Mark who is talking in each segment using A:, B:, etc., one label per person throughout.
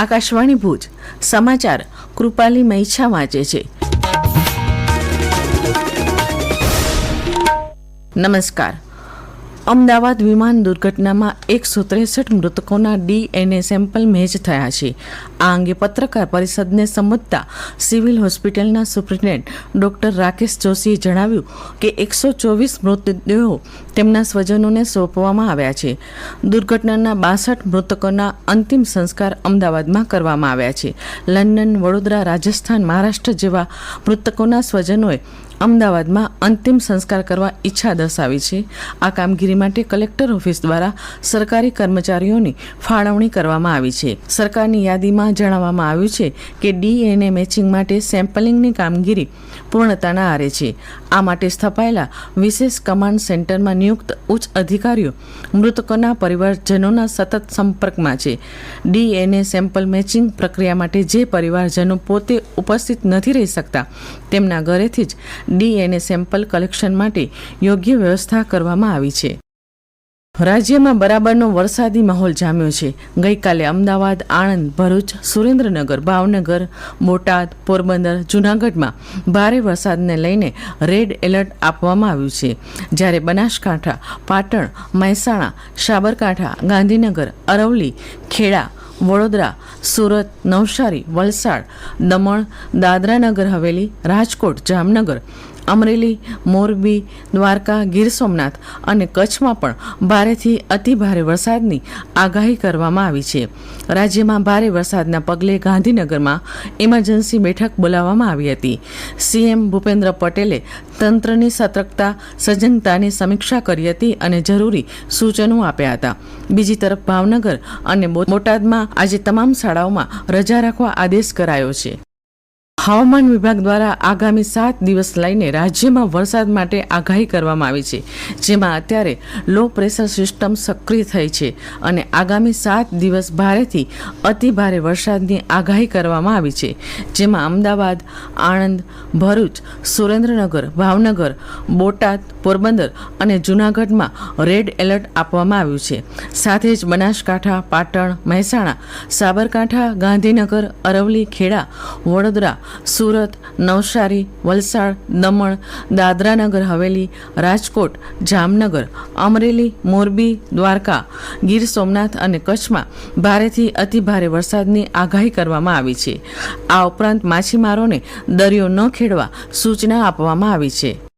A: આકાશવાણી ભુજ. સમાચાર કૃપાલી મૈછા વાંચે છે. નમસ્કાર. અમદાવાદ વિમાન દુર્ઘટનામાં એકસો ત્રેસઠ મૃતકોના ડીએનએ સેમ્પલ મેચ થયા છે. આ અંગે પત્રકાર પરિષદને સંબોધતા સિવિલ હોસ્પિટલના સુપ્રિન્ટેન્ડ ડોક્ટર રાકેશ જોશીએ જણાવ્યું કે એકસો ચોવીસ મૃતદેહો તેમના સ્વજનોને સોંપવામાં આવ્યા છે. દુર્ઘટનાના બાસઠ મૃતકોના અંતિમ સંસ્કાર અમદાવાદમાં કરવામાં આવ્યા છે. લંડન, વડોદરા, રાજસ્થાન, મહારાષ્ટ્ર જેવા મૃતકોના સ્વજનોએ અમદાવાદમાં અંતિમ સંસ્કાર કરવા ઈચ્છા દર્શાવી છે. આ કામગીરી માટે કલેક્ટર ઓફિસ દ્વારા સરકારી કર્મચારીઓની ફાળવણી કરવામાં આવી છે. સરકારની યાદીમાં જણાવવામાં આવ્યું છે કે ડીએનએ મેચિંગ માટે સેમ્પલિંગની કામગીરી પૂર્ણતાના આરે છે. આ માટે સ્થપાયેલા વિશેષ કમાન્ડ સેન્ટરમાં નિયુક્ત ઉચ્ચ અધિકારીઓ, મૃતકોના પરિવારજનોના સતત સંપર્કમાં છે. ડીએનએ સેમ્પલ મેચિંગ પ્રક્રિયા માટે જે પરિવારજનો પોતે ઉપસ્થિત નથી રહી શકતા, તેમના ઘરેથી જ ડીએનએ સેમ્પલ કલેક્શન માટે યોગ્ય વ્યવસ્થા કરવામાં આવી છે. રાજ્યમાં બરાબરનો વરસાદી માહોલ જામ્યો છે. ગઈકાલે અમદાવાદ, આણંદ, ભરૂચ, સુરેન્દ્રનગર, ભાવનગર, બોટાદ, પોરબંદર, જૂનાગઢમાં ભારે વરસાદને લઈને રેડ એલર્ટ આપવામાં આવ્યું છે. જ્યારે બનાસકાંઠા, પાટણ, મહેસાણા, સાબરકાંઠા, ગાંધીનગર અરવલી ખેડા વડોદરા સુરત નવસારી વલસાડ દમણ દાદરાનગર હવેલી રાજકોટ જામનગર અમરેલી, મોરબી, દ્વારકા, ગીર સોમનાથ અને કચ્છમાં પણ ભારેથી અતિ ભારે વરસાદની આગાહી કરવામાં આવી છે. રાજ્યમાં ભારે વરસાદના પગલે ગાંધીનગરમાં ઇમરજન્સી બેઠક બોલાવવામાં આવી હતી. સીએમ ભૂપેન્દ્ર પટેલે તંત્રની સતર્કતા, સજ્જનતાની સમીક્ષા કરી હતી અને જરૂરી સૂચનો આપ્યા હતા. બીજી તરફ ભાવનગર અને બોટાદમાં આજે તમામ શાળાઓમાં રજા રાખવા આદેશ કરાયો છે. હવામાન વિભાગ દ્વારા આગામી સાત દિવસ લઈને રાજ્યમાં વરસાદ માટે આગાહી કરવામાં આવી છે, જેમાં અત્યારે લો પ્રેશર સિસ્ટમ સક્રિય થઈ છે અને આગામી સાત દિવસ ભારેથી અતિ ભારે વરસાદની આગાહી કરવામાં આવી છે, જેમાં અમદાવાદ, આણંદ, ભરૂચ, સુરેન્દ્રનગર, ભાવનગર, બોટાદ, પોરબંદર અને જૂનાગઢમાં રેડ એલર્ટ આપવામાં આવ્યું છે. સાથે જ બનાસકાંઠા, પાટણ, મહેસાણા, સાબરકાંઠા, ગાંધીનગર અરવલી ખેડા, વડોદરા સુરત, નવસારી, વલસાડ, દમણ, દાદરાનગર, હવેલી, રાજકોટ, જામનગર, અમરેલી, મોરબી, દ્વારકા, ગીર સોમનાથ અને કચ્છમાં ભારેથી અતિભારે વરસાદની આગાહી કરવામાં આવી છે. આ ઉપરાંત માછીમારોને દરિયો ન ખેડવા સૂચના આપવામાં આવી છે.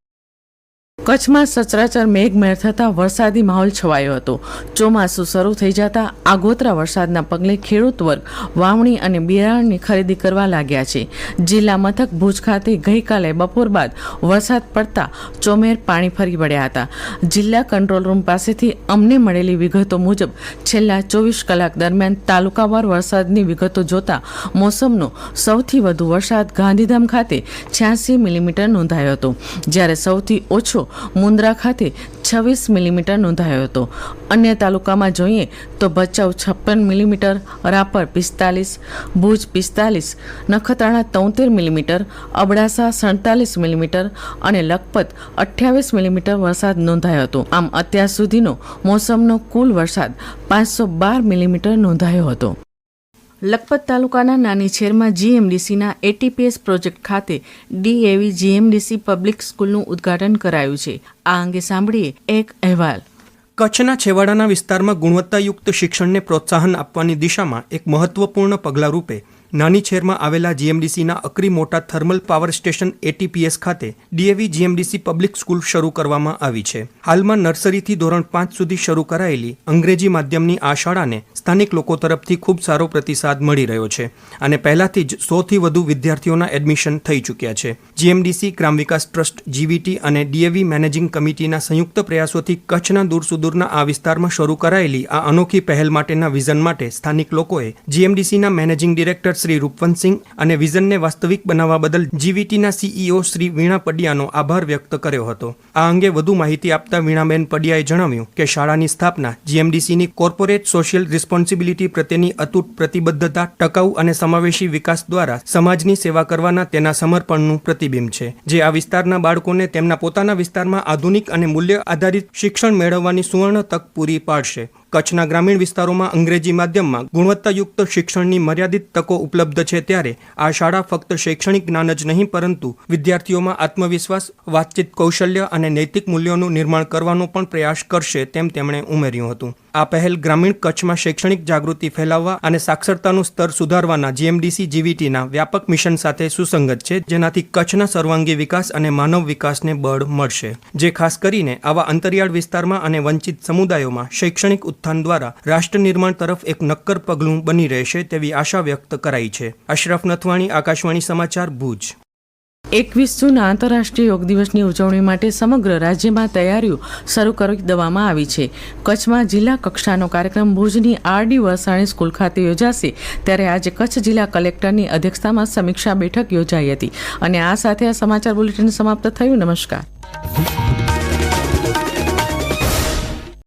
A: કચ્છમાં સચરાચર મેઘમહેર થતાં વરસાદી માહોલ છવાયો હતો. ચોમાસું શરૂ થઈ જતા આગોતરા વરસાદના પગલે ખેડૂત વર્ગ વાવણી અને બિયારણની ખરીદી કરવા લાગ્યા છે. જિલ્લા મથક ભુજ ખાતે ગઈકાલે બપોર બાદ વરસાદ પડતા ચોમેર પાણી ફરી વળ્યા હતા. જિલ્લા કંટ્રોલ રૂમ પાસેથી અમને મળેલી વિગતો મુજબ છેલ્લા ચોવીસ કલાક દરમિયાન તાલુકાવાર વરસાદની વિગતો જોતા મોસમનો સૌથી વધુ વરસાદ ગાંધીધામ ખાતે છ્યાસી મિલીમીટર નોંધાયો હતો. જ્યારે સૌથી ઓછો મુન્દ્રા ખાતે છવ્વીસ મિલીમીટર નોંધાયો હતો. અન્ય તાલુકામાં જોઈએ તો ભચાઉ છપ્પન મિલીમીટર, રાપર પિસ્તાલીસ, ભુજ પિસ્તાલીસ, નખત્રાણા તોતેર મિલીમીટર, અબડાસા સડતાલીસ મિલીમીટર અને લખપત અઠ્યાવીસ મિલીમીટર વરસાદ નોંધાયો હતો. આમ અત્યાર સુધીનો મોસમનો કુલ વરસાદ પાંચસો બાર મિલીમીટર નોંધાયો હતો. લખપત તાલુકાના નાની છેરમાં જીએમડીસીના એટીપીએસ પ્રોજેક્ટ ખાતે ડીએવી જીએમડીસી પબ્લિક સ્કૂલનું ઉદ્ઘાટન કરાયું છે. આ અંગે સાંભળીએ એક અહેવાલ.
B: કચ્છના છેવાડાના વિસ્તારમાં ગુણવત્તાયુક્ત શિક્ષણને પ્રોત્સાહન આપવાની દિશામાં એક મહત્વપૂર્ણ પગલાં રૂપે નાની છેરમાં આવેલા જીએમડીસીના અકરી મોટા થર્મલ પાવર સ્ટેશન એટીપીએસ ખાતે ડીએવી જીએમડીસી પબ્લિક સ્કૂલ શરૂ કરવામાં આવી છે. હાલમાં નર્સરીથી ધોરણ પાંચ સુધી શરૂ કરાયેલી અંગ્રેજી માધ્યમની આ શાળાને સ્થાનિક લોકો તરફથી ખૂબ સારો પ્રતિસાદ મળી રહ્યો છે અને પહેલાથી જ સોથી વધુ વિદ્યાર્થીઓના એડમિશન થઈ ચૂક્યા છે. જીએમડીસી ગ્રામ વિકાસ ટ્રસ્ટ, જીવીટી અને ડીએવી મેનેજિંગ કમિટીના સંયુક્ત પ્રયાસોથી કચ્છના દૂર સુદૂરના આ વિસ્તારમાં શરૂ કરાયેલી આ અનોખી પહેલ માટેના વિઝન માટે સ્થાનિક લોકોએ જીએમડીસીના મેનેજિંગ ડિરેક્ટર શ્રી રૂપવંતસિંહ અને વિઝનને વાસ્તવિક બનાવવા બદલ જીવીટીના સીઈઓ શ્રી વીણા પડિયાનો આભાર વ્યક્ત કર્યો હતો. આ અંગે વધુ માહિતી આપતા વીણાબેન પડિયાએ જણાવ્યું કે શાળાની સ્થાપના જીએમડીસીની કોર્પોરેટ સોશિયલ રિસ્પોન્સિબિલિટી પ્રત્યેની અતૂટ પ્રતિબદ્ધતા, ટકાઉ અને સમાવેશી વિકાસ દ્વારા સમાજની સેવા કરવાના તેના સમર્પણનું પ્રતિબિંબ છે. જે આ વિસ્તારના બાળકોને તેમના પોતાના વિસ્તારમાં આધુનિક અને મૂલ્ય આધારિત શિક્ષણ મેળવવાની સુવર્ણ તક પૂરી પાડશે. કચ્છના ગ્રામીણ વિસ્તારોમાં અંગ્રેજી માધ્યમમાં ગુણવત્તાયુક્ત શિક્ષણની મર્યાદિત તકો ઉપલબ્ધ છે ત્યારે આ શાળા ફક્ત શૈક્ષણિક જ્ઞાન જ નહીં, પરંતુ વિદ્યાર્થીઓમાં આત્મવિશ્વાસ, વાતચીત કૌશલ્ય અને નૈતિક મૂલ્યોનું નિર્માણ કરવાનો પણ પ્રયાસ કરશે તેમ તેમણે ઉમેર્યું હતું. આ પહેલ ગ્રામીણ કચ્છમાં શૈક્ષણિક જાગૃતિ ફેલાવવા અને સાક્ષરતાનું સ્તર સુધારવાના જીએમડીસી જીવીટીના વ્યાપક મિશન સાથે સુસંગત છે, જેનાથી કચ્છના સર્વાંગી વિકાસ અને માનવ વિકાસને બળ મળશે. જે ખાસ કરીને આવા અંતરિયાળ વિસ્તારમાં અને વંચિત સમુદાયોમાં શૈક્ષણિક ઉત્થાન દ્વારા રાષ્ટ્ર નિર્માણ તરફ એક નક્કર પગલું બની રહેશે તેવી આશા વ્યક્ત કરાઈ છે. અશરફ નથવાણી, આકાશવાણી સમાચાર ભુજ.
A: એકવીસ જૂન આંતરરાષ્ટ્રીય યોગ દિવસની ઉજવણી માટે સમગ્ર રાજ્યમાં તૈયારીઓ શરૂ કરી દેવામાં આવી છે. કચ્છમાં જિલ્લા કક્ષાનો કાર્યક્રમ ભુજની આરડી વરસાણી સ્કૂલ ખાતે યોજાશે. ત્યારે આજે કચ્છ જિલ્લા કલેક્ટરની અધ્યક્ષતામાં સમીક્ષા બેઠક યોજાઈ હતી. અને આ સાથે આ સમાચાર બુલેટિન સમાપ્ત થયું. નમસ્કાર.